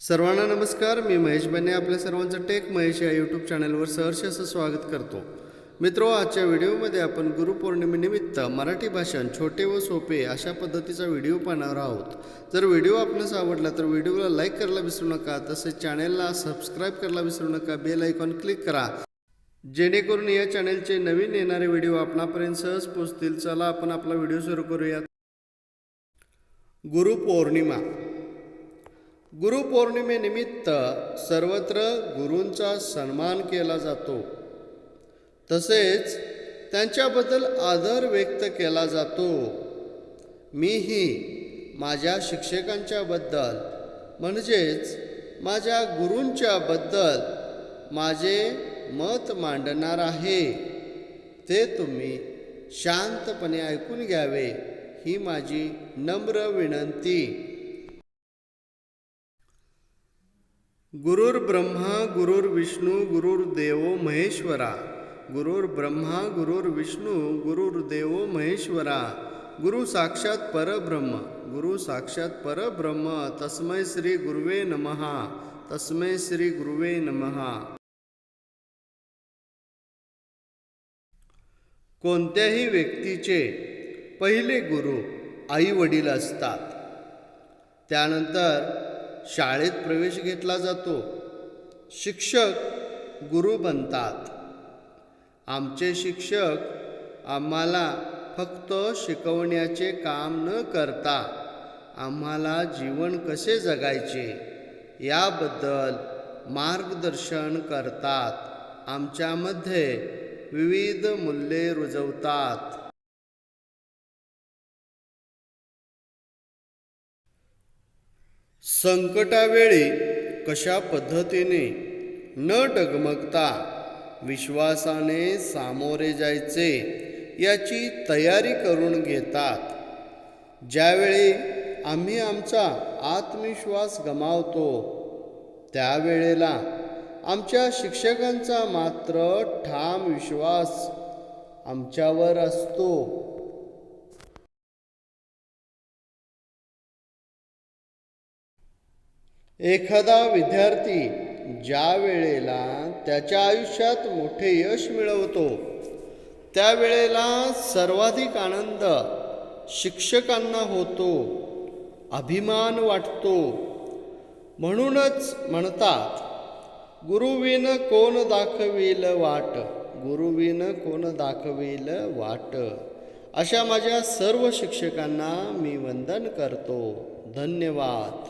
सर्वांना नमस्कार मी महेश बने आपल्या सर्वांचं टेक महेश या यूट्यूब चॅनलवर सहर्ष असं स्वागत करतो. मित्रो आजच्या व्हिडिओमध्ये आपण गुरुपौर्णिमेनिमित्त मराठी भाषण छोटे व सोपे अशा पद्धतीचा व्हिडिओ पाहणार आहोत. जर व्हिडिओ आपणास आवडला तर व्हिडिओला लाईक करायला विसरू नका तसेच चॅनेलला सबस्क्राईब करायला विसरू नका बेल आयकॉन क्लिक करा. जेणेकरून या चॅनेलचे नवीन येणारे व्हिडिओ आपणापर्यंत सहज पोचतील चला आपण आपला व्हिडिओ सुरू करूयात. गुरुपौर्णिमा. गुरुपौर्णिमेनिमित्त सर्वत्र गुरूंचा सन्मान केला जातो. तसेच त्यांच्याबद्दल आदर व्यक्त केला जातो. मीही माझ्या शिक्षकांच्याबद्दल म्हणजेच माझ्या गुरूंच्याबद्दल माझे मत मांडणार आहे. ते तुम्ही शांतपणे ऐकून घ्यावे ही माझी नम्र विनंती. गुरुर्ब्रह्मा गुरुर्विष्णू गुरुर्देवो महेश्वरा. गुरुर्ब्रह्मा गुरुर्विष्णू गुरुर्देवो महेश्वरा. गुरु साक्षात परब्रह्म गुरु साक्षात परब्रह्म. तस्मै श्री गुरुवे नमहा तस्मै श्री गुरुवे नमहा कोणत्याही व्यक्तीचे पहिले गुरु आई वडील असतात. त्यानंतर शाळेत प्रवेश घेतला जातो. शिक्षक गुरु बनतात. आमचे शिक्षक आम्हाला फक्त शिकवण्याचे काम न करता आम्हाला जीवन कसे जगायचे याबद्दल मार्गदर्शन करतात. आमच्यामध्ये विविध मूल्ये रुजवतात. संकटावेळी कशा पद्धतीने न डगमगता विश्वासाने सामोरे जायचे याची तयारी करून घेतात. ज्यावेळी आम्ही आमचा आत्मविश्वास गमावतो त्यावेळेला आमच्या शिक्षकांचा मात्र ठाम विश्वास आमच्यावर असतो. एखादा विद्यार्थी ज्या वेळेला त्याच्या आयुष्यात मोठे यश मिळवतो त्यावेळेला सर्वाधिक आनंद शिक्षकांना होतो अभिमान वाटतो. म्हणूनच म्हणतात गुरुविन कोण दाखवेल वाट? गुरुविन कोण दाखवेल वाट? अशा माझ्या सर्व शिक्षकांना मी वंदन करतो. धन्यवाद.